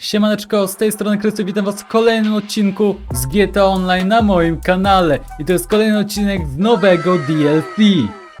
Siemaneczko, z tej strony Krysty, witam was w kolejnym odcinku z GTA Online na moim kanale. I to jest kolejny odcinek z nowego DLC.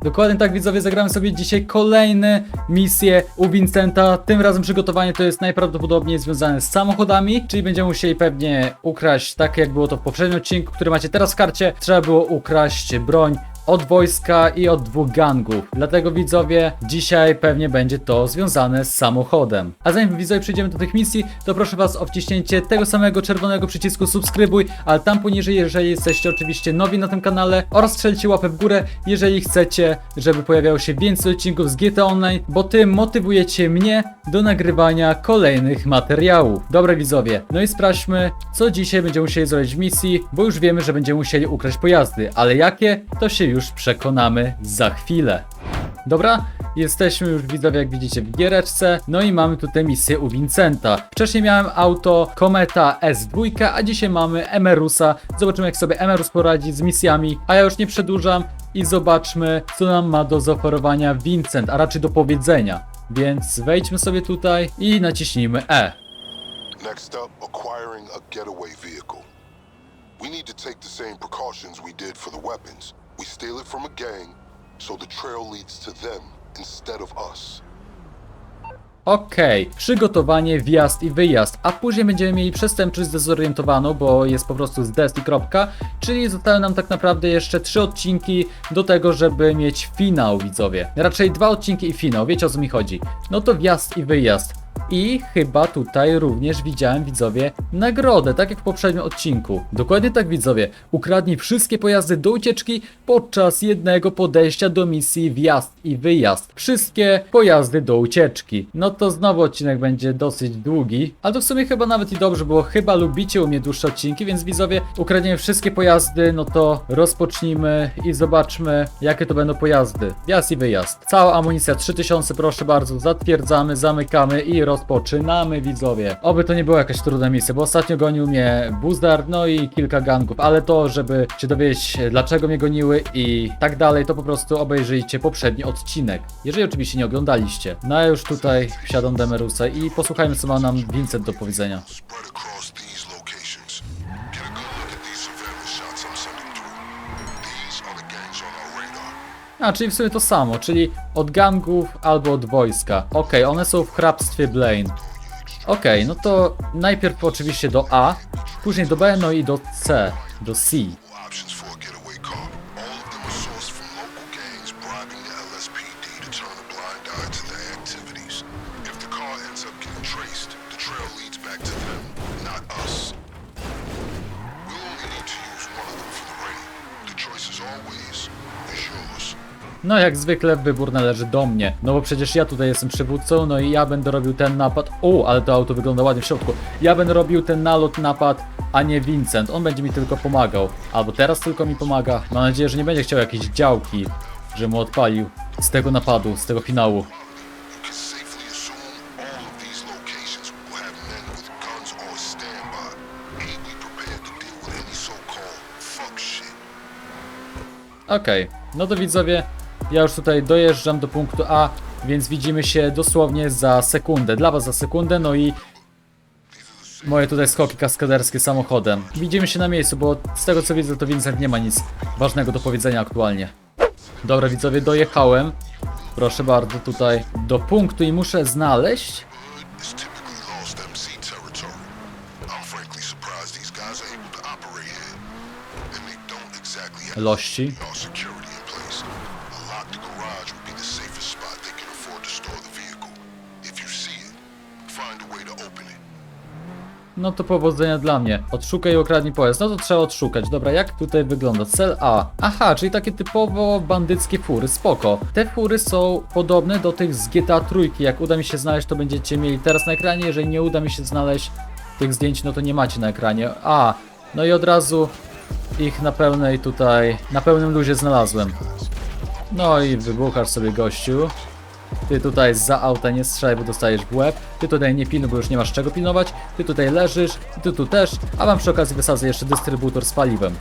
Dokładnie tak widzowie, zagramy sobie dzisiaj kolejne misje u Vincenta. Tym razem przygotowanie to jest najprawdopodobniej związane z samochodami, czyli będziemy musieli pewnie ukraść, tak jak było to w poprzednim odcinku, który macie teraz w karcie. Trzeba było ukraść broń od wojska i od dwóch gangów. Dlatego widzowie, dzisiaj pewnie będzie to związane z samochodem. A zanim widzowie przejdziemy do tych misji, to proszę was o wciśnięcie tego samego czerwonego przycisku subskrybuj, ale tam poniżej, jeżeli jesteście oczywiście nowi na tym kanale oraz strzelcie łapę w górę, jeżeli chcecie, żeby pojawiało się więcej odcinków z GTA Online, bo tym motywujecie mnie do nagrywania kolejnych materiałów. Dobra widzowie, no i sprawdźmy, co dzisiaj będziemy musieli zrobić w misji, bo już wiemy, że będziemy musieli ukraść pojazdy, ale jakie, to się już przekonamy za chwilę. Dobra, jesteśmy już widzowie jak widzicie w giereczce, no i mamy tutaj misję u Vincenta. Wcześniej miałem auto Kometa S2, a dzisiaj mamy Emerusa. Zobaczymy jak sobie Emerus poradzi z misjami, a ja już nie przedłużam i zobaczmy co nam ma do zaoferowania Vincent, a raczej do powiedzenia. Więc wejdźmy sobie tutaj i naciśnijmy E. Next up, acquiring a getaway vehicle. We need to take the same precautions we did for the weapons. We steal it from a gang, so the trail leads to them instead of us. Okej, przygotowanie, wjazd i wyjazd, a później będziemy mieli przestępczość zdezorientowaną, bo jest po prostu z dest i kropka, czyli zostały nam tak naprawdę jeszcze trzy odcinki do tego, żeby mieć finał, widzowie. Raczej dwa odcinki i finał, wiecie o co mi chodzi. No to wjazd i wyjazd. I chyba tutaj również widziałem widzowie nagrodę, tak jak w poprzednim odcinku. Dokładnie tak widzowie, ukradnij wszystkie pojazdy do ucieczki podczas jednego podejścia do misji wjazd i wyjazd. Wszystkie pojazdy do ucieczki. No to znowu odcinek będzie dosyć długi, ale to w sumie chyba nawet i dobrze, bo chyba lubicie u mnie dłuższe odcinki, więc widzowie, ukradniemy wszystkie pojazdy, no to rozpocznijmy i zobaczmy jakie to będą pojazdy. Wjazd i wyjazd. Cała amunicja 3000 proszę bardzo, zatwierdzamy, zamykamy i rozpoczynamy widzowie. Oby to nie była jakaś trudna misja, bo ostatnio gonił mnie Buzdar, no i kilka gangów, ale to, żeby się dowiedzieć dlaczego mnie goniły i tak dalej, to po prostu obejrzyjcie poprzedni odcinek. Jeżeli oczywiście nie oglądaliście. No a już tutaj wsiadam do Emerusa i posłuchajmy co ma nam Vincent do powiedzenia. A, czyli w sumie to samo, czyli od gangów albo od wojska. Okej, one są w hrabstwie Blaine. Okej, no to najpierw oczywiście do A, później do B, no i do C, do C. To always is yours. No jak zwykle wybór należy do mnie, no bo przecież ja tutaj jestem przywódcą, no i ja będę robił ten napad. O, ale to auto wygląda ładnie w środku. Ja będę robił ten nalot, napad, a nie Vincent. On będzie mi tylko pomagał. Albo teraz tylko mi pomaga. Mam nadzieję, że nie będzie chciał jakiejś działki, że mu odpalił z tego napadu, z tego finału. Okej, no to widzowie, ja już tutaj dojeżdżam do punktu A, więc widzimy się dosłownie za sekundę. Dla was za sekundę, no i moje tutaj skoki kaskaderskie samochodem. Widzimy się na miejscu, bo z tego co widzę, to Vincent nie ma nic ważnego do powiedzenia aktualnie. Dobra widzowie, dojechałem. Proszę bardzo, tutaj do punktu i muszę znaleźć... It's No to powodzenia dla mnie. Odszukaj i okradnij pojazd. No to trzeba odszukać. Dobra, jak tutaj wygląda? Cel A. Aha, czyli takie typowo bandyckie fury. Spoko. Te fury są podobne do tych z GTA trójki. Jak uda mi się znaleźć, to będziecie mieli teraz na ekranie. Jeżeli nie uda mi się znaleźć tych zdjęć, no to nie macie na ekranie. A, no i od razu ich na pełnej tutaj, na pełnym luzie znalazłem. No i wybuchasz sobie gościu. Ty tutaj za auta nie strzelaj, bo dostajesz w łeb. Ty tutaj nie pilnuj, bo już nie masz czego pilnować. Ty tutaj leżysz, ty tu też, a wam przy okazji wysadzę jeszcze dystrybutor z paliwem.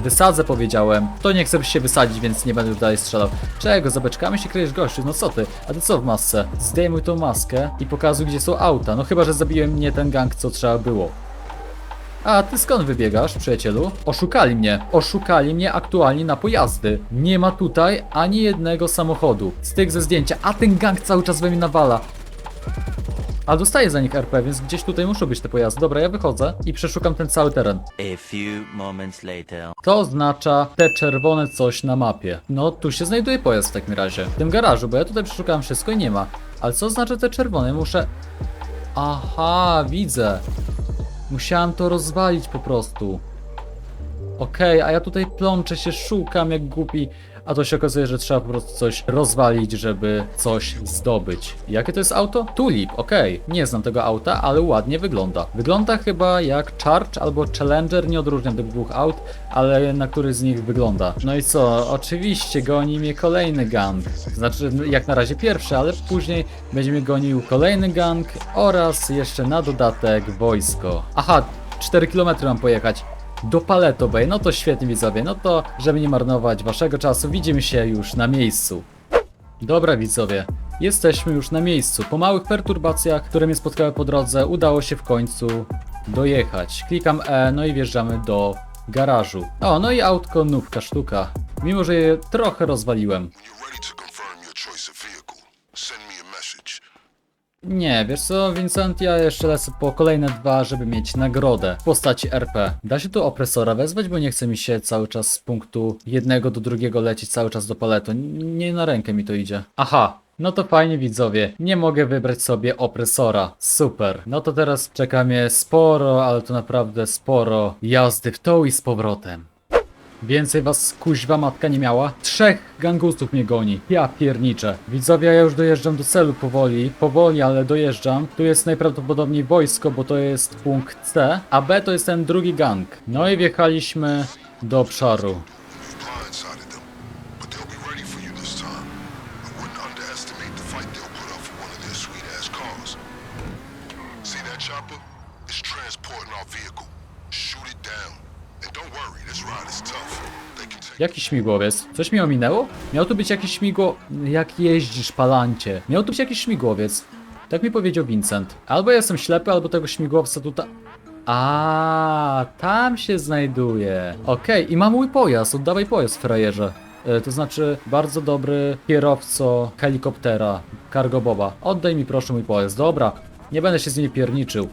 Wysadzę, powiedziałem. To nie chcę się wysadzić, więc nie będę już dalej strzelał. Czego? Za beczkami się kryjesz, gościu? No co ty? A ty co w masce? Zdejmuj tą maskę i pokazuj, gdzie są auta. No chyba, że zabiłem nie ten gang, co trzeba było. A ty skąd wybiegasz, przyjacielu? Oszukali mnie. Oszukali mnie aktualnie na pojazdy. Nie ma tutaj ani jednego samochodu. Z tych ze zdjęcia. A ten gang cały czas we mnie nawala. A dostaję za nich RP, więc gdzieś tutaj muszą być te pojazdy. Dobra, ja wychodzę i przeszukam ten cały teren. A few moments later. To oznacza te czerwone coś na mapie. No, tu się znajduje pojazd w takim razie. W tym garażu, bo ja tutaj przeszukałem wszystko i nie ma. Ale co oznacza te czerwone? Muszę... Aha, widzę. Musiałem to rozwalić po prostu. Okej, a ja tutaj plączę się, szukam jak głupi, a to się okazuje, że trzeba po prostu coś rozwalić, żeby coś zdobyć. Jakie to jest auto? Tulip, okej. Nie znam tego auta, ale ładnie wygląda. Wygląda chyba jak Charge albo Challenger, nie odróżniam tych dwóch aut, ale na który z nich wygląda. No i co? Oczywiście goni mnie kolejny gang. Znaczy, jak na razie pierwszy, ale później będzie mnie gonił kolejny gang oraz jeszcze na dodatek wojsko. Aha, 4 km mam pojechać do Paleto Bay. No to świetnie widzowie, no to żeby nie marnować waszego czasu, widzimy się już na miejscu. Dobra widzowie, jesteśmy już na miejscu. Po małych perturbacjach, które mnie spotkały po drodze, udało się w końcu dojechać. Klikam E, no i wjeżdżamy do garażu. O, no i autko nówka sztuka. Mimo, że je trochę rozwaliłem. When you're ready to confirm your choice of vehicle, send me a message. Nie, wiesz co, Vincent, ja jeszcze lecę po kolejne dwa, żeby mieć nagrodę w postaci RP. Da się tu opresora wezwać, bo nie chce mi się cały czas z punktu jednego do drugiego lecieć cały czas do paletu. Nie na rękę mi to idzie. Aha. No to fajnie widzowie, nie mogę wybrać sobie opresora. Super. No to teraz czeka mnie sporo, ale to naprawdę sporo jazdy w tą i z powrotem. Więcej was kuźwa matka nie miała? Trzech gangustów mnie goni. Ja pierniczę. Widzowie, ja już dojeżdżam do celu powoli. Powoli, ale dojeżdżam. Tu jest najprawdopodobniej wojsko, bo to jest punkt C, a B to jest ten drugi gang. No i wjechaliśmy do obszaru. Jaki śmigłowiec? Coś mi ominęło? Miał tu być jakiś śmigło... Jak jeździsz, palancie? Miał tu być jakiś śmigłowiec. Tak mi powiedział Vincent. Albo ja jestem ślepy, albo tego śmigłowca tutaj... A, tam się znajduje. Okej, i mam mój pojazd. Oddawaj pojazd, frajerze. E, To znaczy, bardzo dobry kierowco helikoptera, Cargo Boba. Oddaj mi proszę mój pojazd. Dobra, nie będę się z nimi pierniczył.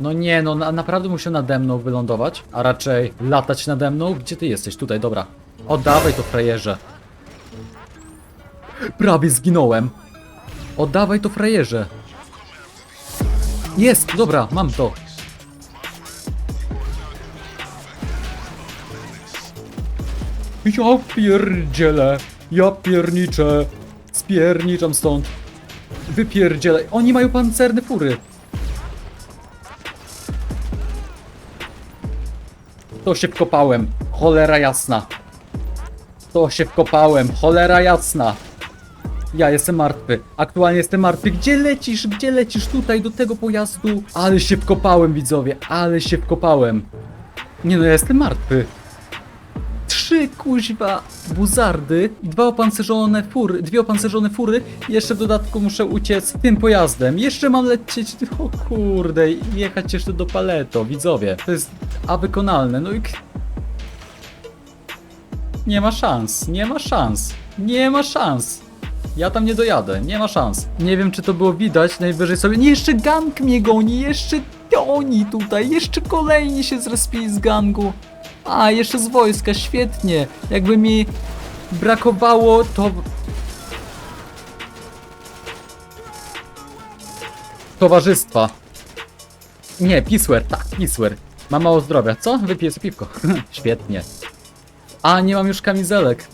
No nie, no na, naprawdę musiał nade mną wylądować, a raczej latać nade mną. Gdzie ty jesteś? Tutaj, dobra. Oddawaj to frajerze. Prawie zginąłem. Oddawaj to frajerze. Jest, dobra, mam to. Ja pierdzielę. Ja pierniczę. Spierniczam stąd. Wypierdzielaj. Oni mają pancerne fury. To się wkopałem. Cholera jasna. To się wkopałem. Cholera jasna. Ja jestem martwy. Aktualnie jestem martwy. Gdzie lecisz? Gdzie lecisz? Tutaj, do tego pojazdu. Ale się wkopałem, widzowie. Ale się wkopałem. Nie no, ja jestem martwy. Trzy kuźwa buzardy dwa opancerzone fury, dwie opancerzone fury jeszcze w dodatku muszę uciec tym pojazdem. Jeszcze mam lecieć, o kurde, jechać jeszcze do Paleto, widzowie. To jest a wykonalne, no i... Nie ma szans, nie ma szans, nie ma szans. Ja tam nie dojadę, nie ma szans. Nie wiem, czy to było widać, najwyżej sobie... Nie, jeszcze gang mnie goni, jeszcze oni tutaj, jeszcze kolejni się zrespili z gangu. A, jeszcze z wojska, świetnie. Jakby mi brakowało, to... Towarzystwa. Nie, Piswer, tak, Piswer. Mam mało zdrowia. Co? Wypiję piwko. Świetnie. A, nie mam już kamizelek.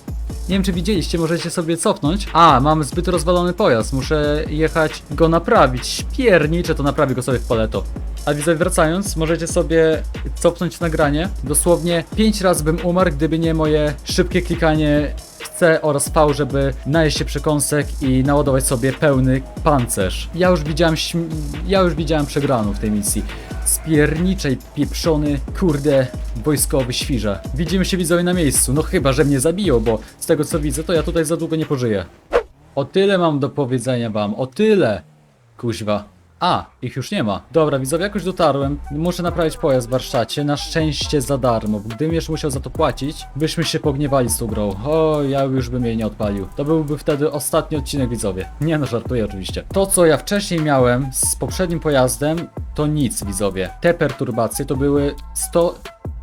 Nie wiem, czy widzieliście, możecie sobie cofnąć. A, mam zbyt rozwalony pojazd, muszę jechać go naprawić. Pierniczę, to naprawię go sobie w paleto. A widzowie, wracając, możecie sobie cofnąć nagranie. Dosłownie 5 razy bym umarł, gdyby nie moje szybkie klikanie C oraz V, żeby najeść się przekąsek i naładować sobie pełny pancerz. Ja już widziałem, ja już widziałem przegraną w tej misji. Spierniczej, pieprzony, kurde, wojskowy świrze. Widzimy się widzowie na miejscu, no chyba, że mnie zabiją, bo z tego co widzę, to ja tutaj za długo nie pożyję. O tyle mam do powiedzenia wam, o tyle. Kuźwa. A, ich już nie ma. Dobra, widzowie, jakoś dotarłem. Muszę naprawić pojazd w warsztacie. Na szczęście za darmo. bo Gdybym jeszcze musiał za to płacić, byśmy się pogniewali z tą grą. O, ja już bym jej nie odpalił. To byłby wtedy ostatni odcinek, widzowie. Nie no, żartuję oczywiście. To, co ja wcześniej miałem z poprzednim pojazdem, to nic, widzowie. Te perturbacje to były 100...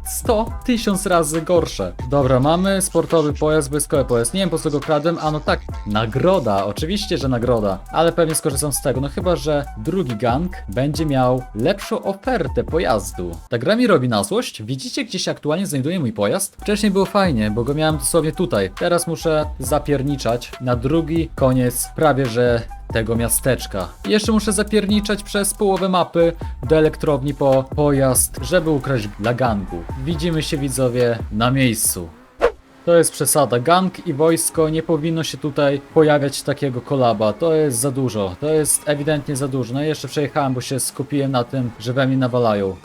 100 tysiąc razy gorsze. Dobra, mamy sportowy pojazd, wojskowy pojazd. Nie wiem po co go kradłem, a no tak, nagroda, oczywiście, że nagroda. Ale pewnie skorzystam z tego, no chyba, że drugi gang będzie miał lepszą ofertę pojazdu. Ta gra mi robi na złość. Widzicie, gdzie się aktualnie znajduje mój pojazd? Wcześniej było fajnie, bo go miałem dosłownie tutaj. Teraz muszę zapierniczać na drugi koniec prawie, że tego miasteczka. Jeszcze muszę zapierniczać przez połowę mapy do elektrowni po pojazd, żeby ukraść dla gangu. Widzimy się widzowie na miejscu. To jest przesada. Gang i wojsko nie powinno się tutaj pojawiać takiego kolaba. To jest za dużo. To jest ewidentnie za dużo. No i jeszcze przejechałem, bo się skupiłem na tym, że we mnie nawalają.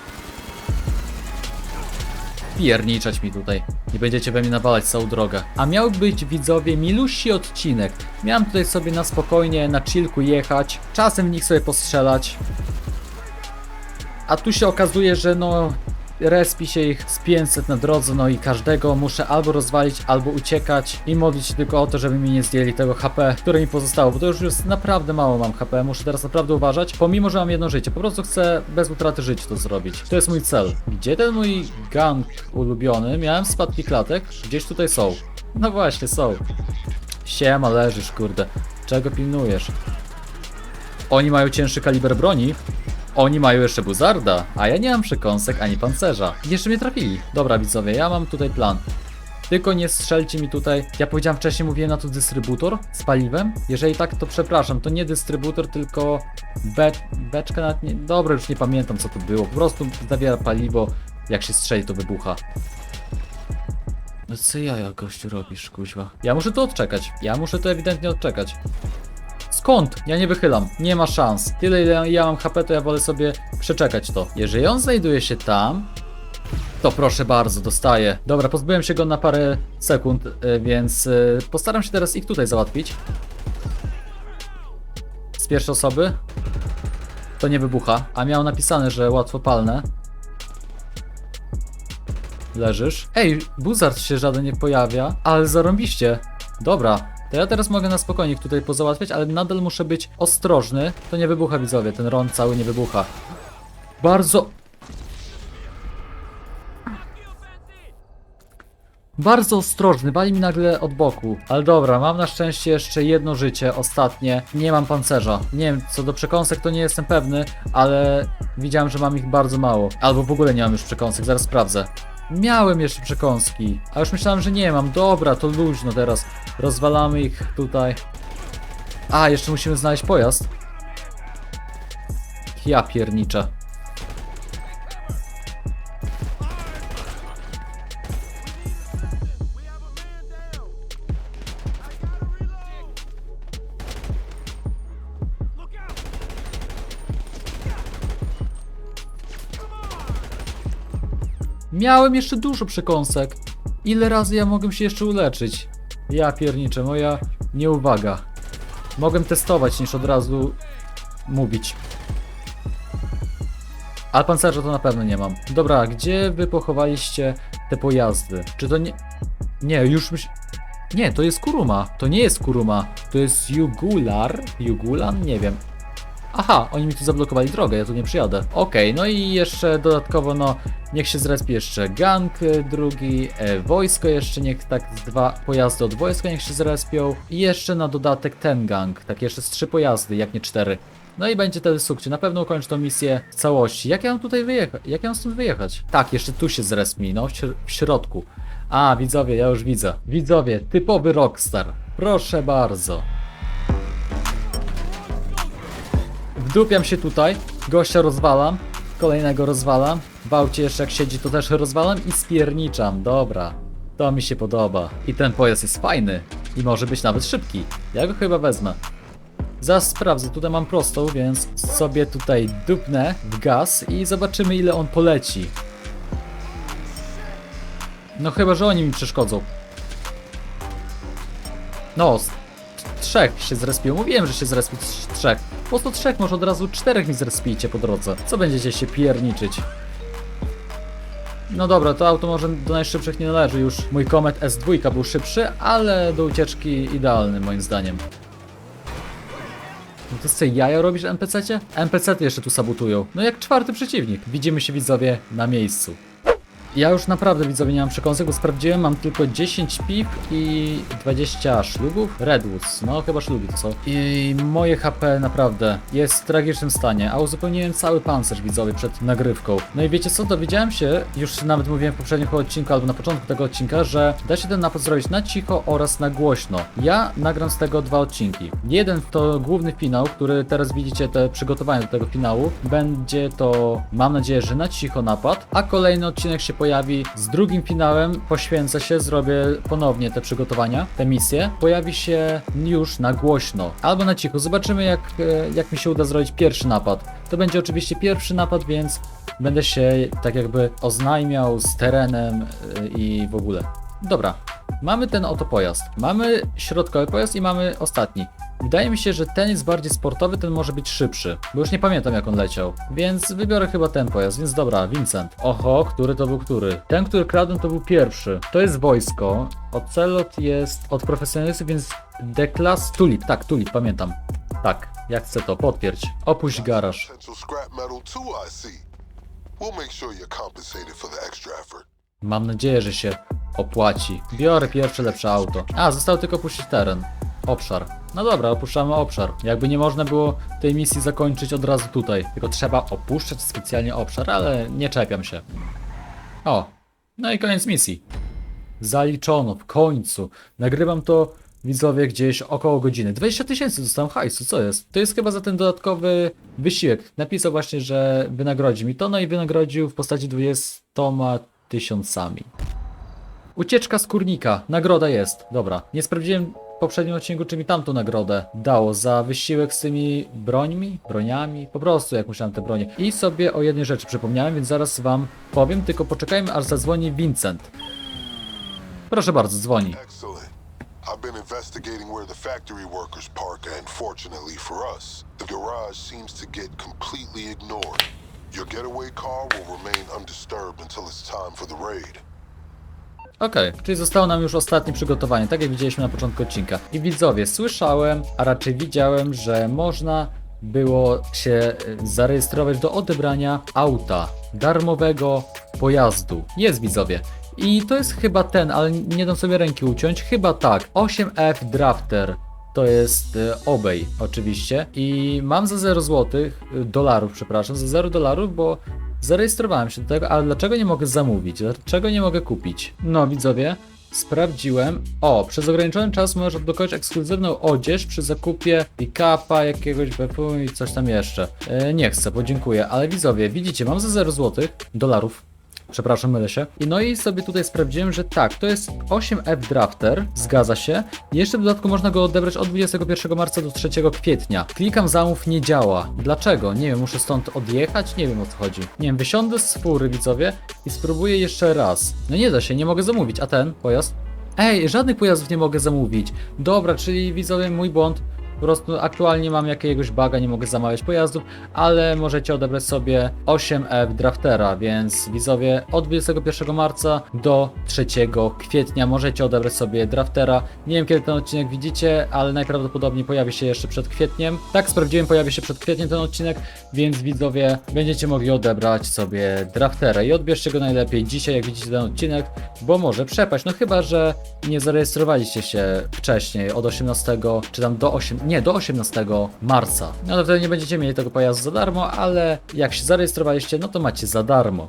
Pierniczać mi tutaj. Nie będziecie we mnie nawalać całą drogę. A miał być widzowie milusi odcinek. Miałem tutaj sobie na spokojnie, na chillku jechać. Czasem w nich sobie postrzelać. A tu się okazuje, że no respi się ich z 500 na drodze, no i każdego muszę albo rozwalić, albo uciekać i modlić się tylko o to, żeby mi nie zdjęli tego HP, które mi pozostało, bo to już jest naprawdę mało mam HP, muszę teraz naprawdę uważać, pomimo, że mam jedno życie, po prostu chcę bez utraty życia to zrobić. To jest mój cel. Gdzie ten mój gang ulubiony? Miałem spadki klatek, gdzieś tutaj są. No właśnie, są. Siema, leżysz, kurde. Czego pilnujesz? Oni mają cięższy kaliber broni. Oni mają jeszcze buzarda, a ja nie mam przekąsek ani pancerza. Jeszcze mnie trafili. Dobra, widzowie, ja mam tutaj plan. Tylko nie strzelcie mi tutaj. Ja powiedziałem wcześniej, mówiłem na to dystrybutor z paliwem. Jeżeli tak, to przepraszam. To nie dystrybutor, tylko be beczka nawet nie. Dobra, już nie pamiętam co to było. Po prostu zawiera paliwo. Jak się strzeli, to wybucha. No co ja, gościu, robisz, kuźwa? Ja muszę to odczekać. Ja muszę to ewidentnie odczekać. Skąd? Ja nie wychylam. Nie ma szans. Tyle ile ja mam HP, to ja wolę sobie przeczekać to. Jeżeli on znajduje się tam, to proszę bardzo, dostaję. Dobra, pozbyłem się go na parę sekund, y, więc y, postaram się teraz ich tutaj załatwić. Z pierwszej osoby. To nie wybucha, a miał napisane, że łatwopalne. Leżysz. Ej, buzard się żaden nie pojawia, ale zarąbiście. Dobra, to ja teraz mogę na spokojnie tutaj pozałatwiać, ale nadal muszę być ostrożny. To nie wybucha widzowie, ten ron cały nie wybucha. Bardzo... Bardzo ostrożny, wali mi nagle od boku. Ale dobra, mam na szczęście jeszcze jedno życie, ostatnie. Nie mam pancerza. Nie wiem, co do przekąsek to nie jestem pewny, ale widziałem, że mam ich bardzo mało. Albo w ogóle nie mam już przekąsek, zaraz sprawdzę. Miałem jeszcze przekąski, a już myślałem, że nie mam. Dobra, to luźno teraz. Rozwalamy ich tutaj. A, jeszcze musimy znaleźć pojazd. Ja pierniczę. Miałem jeszcze dużo przekąsek. Ile razy ja mogłem się jeszcze uleczyć? Ja pierniczę, moja nieuwaga. Mogłem testować niż od razu mówić. Ale pancerza to na pewno nie mam. Dobra, gdzie wy pochowaliście te pojazdy? Czy to nie... Nie, już myśl... Nie, to jest Kuruma. To nie jest Kuruma. To jest Jugular? Jugulan? Nie wiem. Aha, oni mi tu zablokowali drogę, ja tu nie przyjadę. Okej, no i jeszcze dodatkowo, no, niech się zrespi jeszcze gang e, drugi, e, wojsko jeszcze, niech tak dwa pojazdy od wojska niech się zrespią. I jeszcze na dodatek ten gang, tak jeszcze z trzy pojazdy, jak nie cztery. No i będzie wtedy sukces. Na pewno ukończę tą misję w całości. Jak ja mam tutaj wyjechać? Jak ja mam stąd wyjechać? Tak, jeszcze tu się zrespi, no, w, śr- w środku. A, widzowie, ja już widzę. Widzowie, typowy rockstar. Proszę bardzo. Wdupiam się tutaj, gościa rozwalam, kolejnego rozwalam, w aucie jeszcze jak siedzi to też rozwalam i spierniczam, dobra. To mi się podoba. I ten pojazd jest fajny i może być nawet szybki. Ja go chyba wezmę. Zaraz sprawdzę, tutaj mam prostą, więc sobie tutaj dupnę w gaz i zobaczymy ile on poleci. No chyba, że oni mi przeszkodzą. No, trzech się zrespiło. Mówiłem, że się zrespił trzech. Po prostu trzech, może od razu czterech mi zrespijcie po drodze. Co będziecie się pierniczyć? No dobra, to auto może do najszybszych nie należy już. Mój Comet S2 był szybszy, ale do ucieczki idealny moim zdaniem. No to co, jaja robisz NPC-cie? NPC-ty jeszcze tu sabotują. No jak czwarty przeciwnik. Widzimy się widzowie na miejscu. Ja już naprawdę widzowie nie mam przekąsek, bo sprawdziłem, mam tylko 10 piw i 20 szlugów. Redwoods, no chyba szlugi to są. I moje HP naprawdę jest w tragicznym stanie, a uzupełniłem cały pancerz widzowie przed nagrywką. No i wiecie co, dowiedziałem się, już nawet mówiłem w poprzednim odcinku albo na początku tego odcinka, że da się ten napad zrobić na cicho oraz na głośno. Ja nagram z tego dwa odcinki. Jeden to główny finał, który teraz widzicie te przygotowania do tego finału. Będzie to, mam nadzieję, że na cicho napad, a kolejny odcinek się pojawi z drugim finałem. Poświęcę się, zrobię ponownie te przygotowania, te misje. Pojawi się już na głośno albo na cicho. Zobaczymy, jak, e, jak mi się uda zrobić pierwszy napad. To będzie oczywiście pierwszy napad, więc będę się tak jakby oznajmiał z terenem e, i w ogóle. Dobra, mamy ten oto pojazd. Mamy środkowy pojazd i mamy ostatni. Wydaje mi się, że ten jest bardziej sportowy, ten może być szybszy, bo już nie pamiętam jak on leciał. Więc wybiorę chyba ten pojazd, więc dobra, Vincent. Oho, który to był który? Ten, który kradłem to był pierwszy. To jest wojsko. Ocelot jest od profesjonalistów, więc D-Class Tulip, tak, Tulip, pamiętam. Tak, jak chcę to, potwierdź. Opuść garaż. We'll make sure you're compensated for the extra effort. Mam nadzieję, że się opłaci. Biorę pierwsze lepsze auto. A, zostało tylko opuścić teren. Obszar. No dobra, opuszczamy obszar. Jakby nie można było tej misji zakończyć od razu tutaj. Tylko trzeba opuszczać specjalnie obszar, ale nie czepiam się. O, no i koniec misji. Zaliczono, w końcu. Nagrywam to widzowie gdzieś około godziny. 20 tysięcy dostałem hajsu, co jest? To jest chyba za ten dodatkowy wysiłek. Napisał właśnie, że wynagrodzi mi to, no i wynagrodził w postaci 20 tysiącami. Ucieczka skórnika. Nagroda jest. Dobra. Nie sprawdziłem w poprzednim odcinku, czy mi tamtą nagrodę dało za wysiłek z tymi brońmi, broniami, po prostu jak musiałem te bronie. I sobie o jednej rzeczy przypomniałem, więc zaraz wam powiem, tylko poczekajmy aż zadzwoni Vincent. Proszę bardzo, dzwoni. I've been investigating where the factory workers park, and fortunately for us, the garage seems to get completely ignored. Your getaway car will remain undisturbed until it's time for the raid. Okej, czyli zostało nam już ostatnie przygotowanie, tak jak widzieliśmy na początku odcinka. I widzowie, słyszałem, a raczej widziałem, że można było się y, zarejestrować do odebrania auta, darmowego pojazdu. Jest widzowie. I to jest chyba ten, ale nie dam sobie ręki uciąć, chyba tak. 8F Drafter. To jest y, obej oczywiście i mam za 0 zł, y, dolarów przepraszam, za 0 dolarów, bo zarejestrowałem się do tego, ale dlaczego nie mogę zamówić? Dlaczego nie mogę kupić? No widzowie, sprawdziłem. O, przez ograniczony czas możesz dokonać ekskluzywną odzież przy zakupie pick-upa, jakiegoś BP i coś tam jeszcze. E, nie chcę, podziękuję, ale widzowie, widzicie, mam za 0 zł, dolarów, Przepraszam, mylę się. I no i sobie tutaj sprawdziłem, że tak, to jest 8F Drafter, zgadza się. Jeszcze w dodatku można go odebrać od 21 marca do 3 kwietnia. Klikam zamów, nie działa. Dlaczego? Nie wiem, muszę stąd odjechać? Nie wiem o co chodzi. Nie wiem, wysiądę z fury, widzowie, i spróbuję jeszcze raz. No nie da się, nie mogę zamówić. A ten pojazd? Ej, żadnych pojazdów nie mogę zamówić. Dobra, czyli widzowie, mój błąd. Po prostu aktualnie mam jakiegoś baga, nie mogę zamawiać pojazdów, ale możecie odebrać sobie 8F Draftera, więc widzowie od 21 marca do 3 kwietnia możecie odebrać sobie Draftera. Nie wiem kiedy ten odcinek widzicie, ale najprawdopodobniej pojawi się jeszcze przed kwietniem. Tak, sprawdziłem, pojawi się przed kwietniem ten odcinek, więc widzowie będziecie mogli odebrać sobie Draftera i odbierzcie go najlepiej dzisiaj, jak widzicie ten odcinek, bo może przepaść. No chyba, że nie zarejestrowaliście się wcześniej, od 18 czy tam do 8, nie, do 18 marca. No to wtedy nie będziecie mieli tego pojazdu za darmo, ale jak się zarejestrowaliście, no to macie za darmo.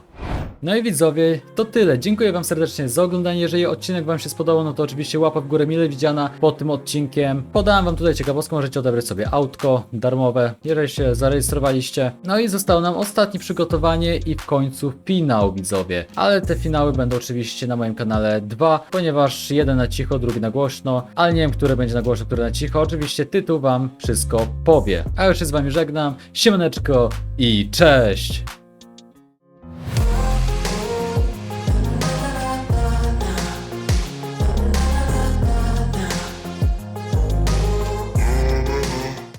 No i widzowie, to tyle. Dziękuję wam serdecznie za oglądanie. Jeżeli odcinek wam się spodobał, no to oczywiście łapa w górę mile widziana pod tym odcinkiem. Podałem wam tutaj ciekawostkę, możecie odebrać sobie autko darmowe, jeżeli się zarejestrowaliście. No i zostało nam ostatnie przygotowanie i w końcu finał, widzowie. Ale te finały będą oczywiście na moim kanale dwa, ponieważ jeden na cicho, drugi na głośno, ale nie wiem, który będzie na głośno, który na cicho. Oczywiście tytuł wam wszystko powie. A już się z wami żegnam. Siemaneczko i cześć!